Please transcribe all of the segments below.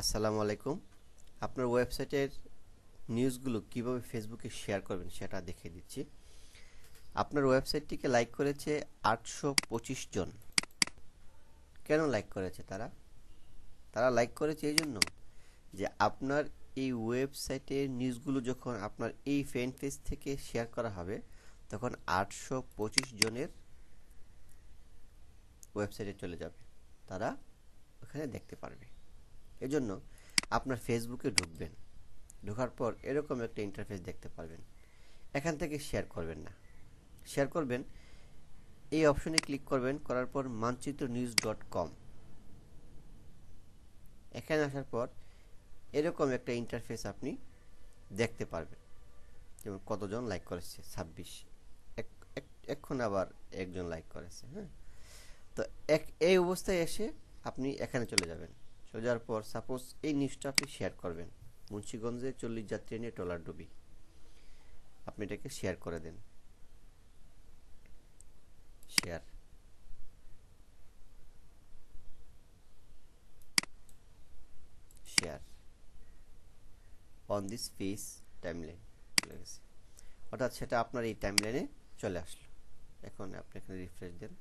আসসালামু আলাইকুম। আপনার ওয়েবসাইটের নিউজগুলো কীভাবে ফেসবুকে শেয়ার করবেন সেটা দেখিয়ে দিচ্ছি। আপনার ওয়েবসাইটটিকে লাইক করেছে আটশো পঁচিশ জন। কেন লাইক করেছে তারা? তারা লাইক করেছে এই জন্য যে আপনার এই ওয়েবসাইটের নিউজগুলো যখন আপনার এই ফ্যান পেজ থেকে শেয়ার করা হবে, তখন আটশো পঁচিশ জনের ওয়েবসাইটে চলে যাবে। তারা ওখানে দেখতে পারবে। এজন্য আপনার ফেসবুকে ঢুকবেন। ঢোকার পর এরকম একটা ইন্টারফেস দেখতে পারবেন। এখান থেকে শেয়ার করবেন না। শেয়ার করবেন, এই অপশনে ক্লিক করবেন, করার পর মানচিত্র নিউজ ডট কম। এখানে আসার পর এরকম একটা ইন্টারফেস আপনি দেখতে পারবেন। যেমন কতজন লাইক করেছে? ছাব্বিশ। এখন আবার একজন লাইক করেছে হ্যাঁ? তো এক, এই অবস্থায় এসে আপনি এখানে চলে যাবেন। যাওয়ার পর সাপোজ এই নিউজটা আপনি শেয়ার করবেন। মুন্সীগঞ্জে চল্লিশ যাত্রী নিয়ে ট্রলার ডুবি। আপনি এটাকে শেয়ার করে দেন। Share share on this face timeline চলে গেছে। অর্থাৎ সেটা আপনার এই টাইমলাইনে চলে আসলো। এখন আপনি এখানে রিফ্রেশ দেন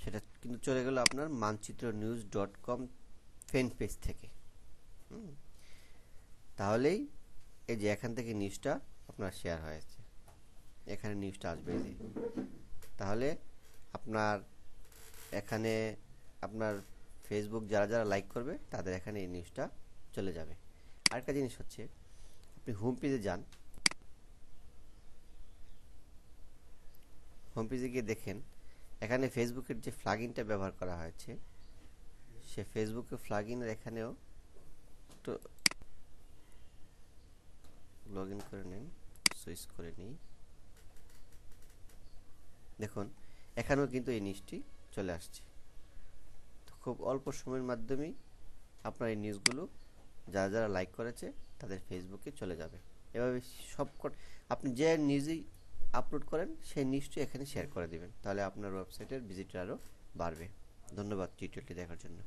সেটা কিন্তু চলে গেল আপনার মানচিত্র news dot com fan page থেকে তাহলেই এই যে এখান থেকে নিউজটা আপনার শেয়ার হয়েছে এখানে নিউজটা আসবে যে। তাহলে আপনার এখানে আপনার ফেসবুক যারা যারা লাইক করবে, তাদের এখানে এই নিউজটা চলে যাবে। আরেকটা জিনিস হচ্ছে, আপনি হোম পেজে যান। হোম পেজে গিয়ে দেখেন এখানে ফেসবুকের যে ফ্লাগিনটা ব্যবহার করা হয়েছে, সে ফেসবুকে ফ্লাগিনের এখানেও একটু লগ ইন করে নিন সুইচ করে নিই। দেখুন, এখানেও কিন্তু এই নিউজটি চলে আসছে। তো খুব অল্প সময়ের মাধ্যমেই আপনার এই নিউজগুলো যারা যারা লাইক করেছে, তাদের ফেসবুকে চলে যাবে। এভাবে সব আপনি যে নিউজই আপলোড করেন, সে নিশ্চয়ই এখানে শেয়ার করে দেবেন। তাহলে আপনার ওয়েবসাইটের ভিজিটার আরও বাড়বে। ধন্যবাদ টিউটোরিয়ালটি দেখার জন্য।